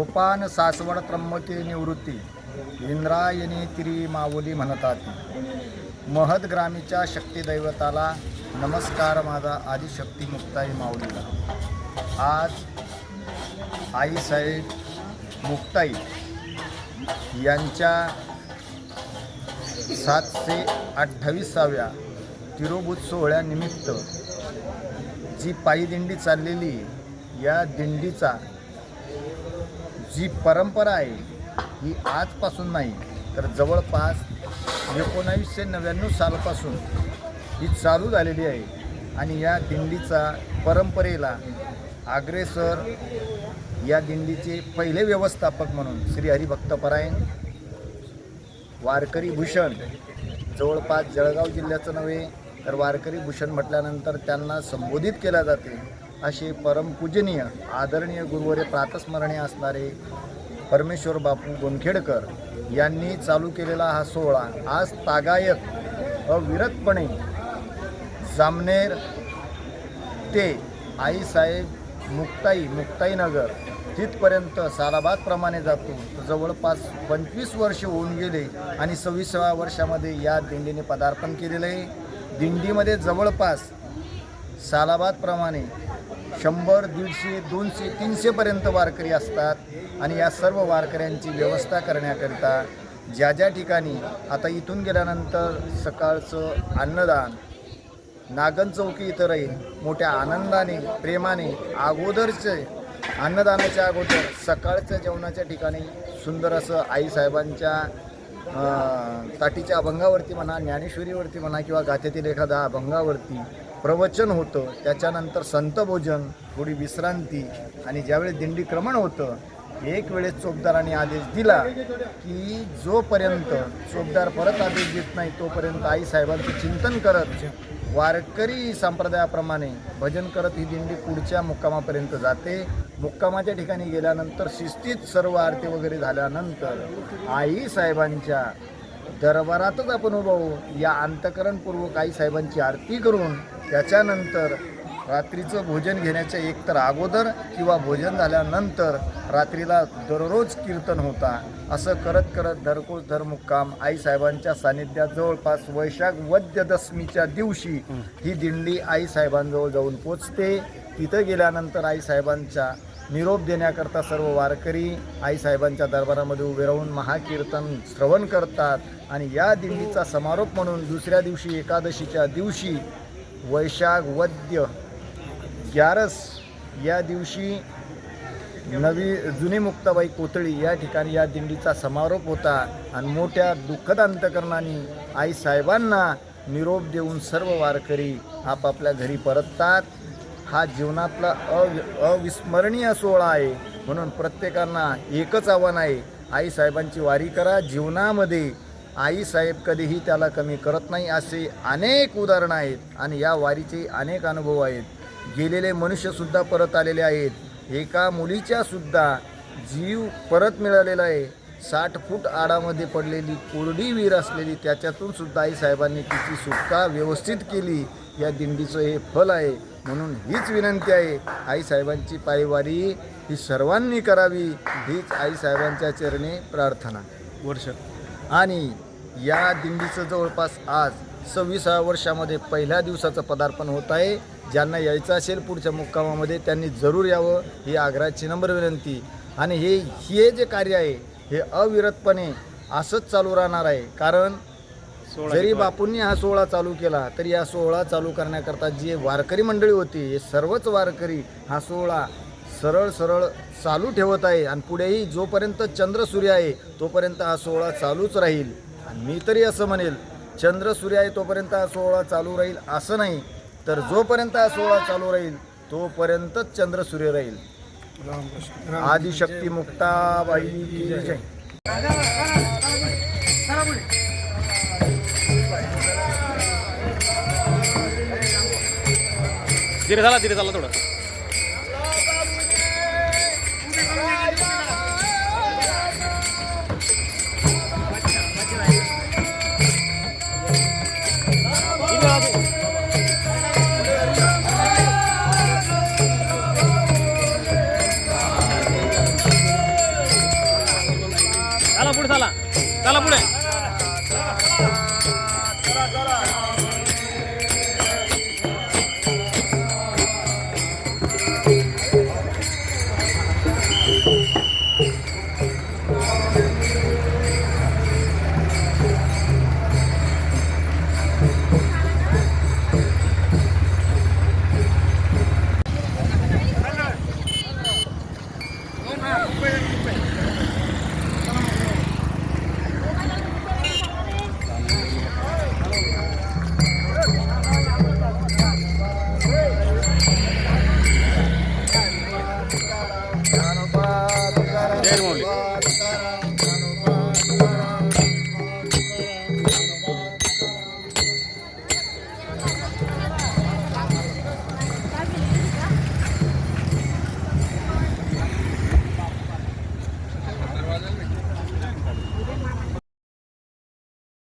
सोपान सासवड त्र्यंबके निवृत्ती. इंद्रायणी तिरी माऊली म्हणतात. महद ग्रामीच्या शक्तिदैवताला नमस्कार माझा आदिशक्ती मुक्ताई माऊलीला. आज आईसाहेब मुक्ताई यांच्या सातशे अठ्ठावीसाव्या तिरोभूत सोहळ्यानिमित्त जी पायी दिंडी चाललेली या दिंडीचा जी परंपरा आहे ही आजपासून नाही तर जवळपास एकोणावीसशे नव्याण्णव सालपासून ही चालू झालेली आहे. आणि या दिंडीचा परंपरेला आग्रेसर या दिंडीचे पहिले व्यवस्थापक म्हणून श्री हरिभक्तपरायण वारकरी भूषण जवळपास जळगाव जिल्ह्याचं नव्हे तर वारकरी भूषण म्हटल्यानंतर त्यांना संबोधित केल्या जाते. असे परमपूजनीय आदरणीय गुरुवरे प्रातस्मरणीय असणारे परमेश्वर बापू गोनखेडकर यांनी चालू केलेला हा सोहळा आज तागायत अविरतपणे जामनेर ते आईसाहेब मुक्ताई मुक्ताईनगर तिथपर्यंत सालाबादप्रमाणे जातो जवळपास पंचवीस वर्ष होऊन गेले आणि सव्वीसाव्या वर्षामध्ये या दिंडीने पदार्पण केलेलं आहे. दिंडीमध्ये जवळपास सालाबादप्रमाणे शंभर दीडशे दोनशे तीनशेपर्यंत वारकरी असतात आणि या सर्व वारकऱ्यांची व्यवस्था करण्याकरिता ज्या ज्या ठिकाणी आता इथून गेल्यानंतर सकाळचं अन्नदान नागन चौकी इथं राहील मोठ्या आनंदाने प्रेमाने अगोदरचे अन्नदानाच्या अगोदर सकाळच्या जेवणाच्या ठिकाणी सुंदर असं आईसाहेबांच्या ताटीच्या अभंगावरती म्हणा ज्ञानेश्वरीवरती म्हणा किंवा गाथेतील एखादा अभंगावरती प्रवचन होतं त्याच्यानंतर संतभोजन थोडी विश्रांती आणि ज्यावेळी दिंडीक्रमण होतं एक वेळेस चोपदाराने आदेश दिला की जोपर्यंत चोपदार परत आदेश देत नाही तोपर्यंत आई साहेबांचं चिंतन करत वारकरी संप्रदायाप्रमाणे भजन करत ही दिंडी पुढच्या मुक्कामापर्यंत जाते. मुक्कामाच्या ठिकाणी गेल्यानंतर शिस्तीत सर्व आरती वगैरे झाल्यानंतर आई साहेबांच्या दरबारातच आपण उभं होऊ या अंतकरणपूर्वक आई साहेबांची आरती करून त्याच्यानंतर रात्रीचं भोजन घेण्याच्या एकतर अगोदर किंवा भोजन झाल्यानंतर रात्रीला दररोज कीर्तन होता. असं करत करत धरकोळ धरमुक्काम आईसाहेबांच्या सानिध्यात जवळपास वैशाख वद्य दशमीच्या दिवशी ही. दिंडी आईसाहेबांजवळ जाऊन पोचते. तिथं गेल्यानंतर आईसाहेबांच्या निरोप देण्याकरता सर्व वारकरी आईसाहेबांच्या दरबारामध्ये उभे राहून महाकीर्तन श्रवण करतात. आणि या दिंडीचा समारोप म्हणून दुसऱ्या दिवशी एकादशीच्या दिवशी वैशाख वद्य ग्यारस या दिवशी नवी जुनी मुक्ताबाई कोतळी या ठिकाणी या दिंडीचा समारोप होता. आणि मोठ्या दुःखद अंतकरणाने आईसाहेबांना निरोप देऊन सर्व वारकरी आपापल्या घरी परततात. हा जीवनातला अवि अविस्मरणीय सोहळा आहे. म्हणून प्रत्येकांना एकच आव्हान आहे. आई साहेबांची वारी करा जीवनामध्ये. आईसाहेब कधीही त्याला कमी करत नाही असे अनेक उदाहरणं आहेत आणि या वारीचे अनेक अनुभव आहेत. गेलेले मनुष्यसुद्धा परत आलेले आहेत. एका मुलीच्यासुद्धा जीव परत मिळालेला आहे. साठ फूट आडामध्ये पडलेली कोरडी वीर असलेली त्याच्यातून सुद्धा आई साहेबांनी तिची सुटका व्यवस्थित केली. या दिंडीचं हे फल आहे. म्हणून हीच विनंती आहे. आई साहेबांची पायवारी ही सर्वांनी करावी. हीच आई साहेबांच्या चरणी प्रार्थना. वर्ष. आणि या दिंडीचं जवळपास आज सव्वीसाव्या वर्षामध्ये पहिल्या दिवसाचं पदार्पण होत आहे. ज्यांना यायचं असेल पुढच्या मुक्कामामध्ये त्यांनी जरूर यावं. ही आग्रहाची नम्र विनंती. आणि हे हे जे कार्य आहे हे अविरतपणे असंच चालू राहणार आहे. कारण जरी बापूंनी हा सोहळा चालू केला तरी या सोहळा चालू करण्याकरता जी वारकरी मंडळी होती हे सर्वच वारकरी हा सोहळा सरळ सरळ चालू ठेवत आहे. आणि पुढेही जोपर्यंत चंद्र सूर्य आहे तोपर्यंत हा सोहळा चालूच राहील. आणि मी तरी असं म्हणेल चंद्र सूर्य आहे तोपर्यंत हा सोहळा चालू राहील असं नाही. तर जोपर्यंत हा सोहळा चालू राहील तोपर्यंतच चंद्र सूर्य राहील. आदिशक्ती मुक्ताबाई जय. धीरे झाला धीरे झाला थोडं चला पुढे चला चला पुढे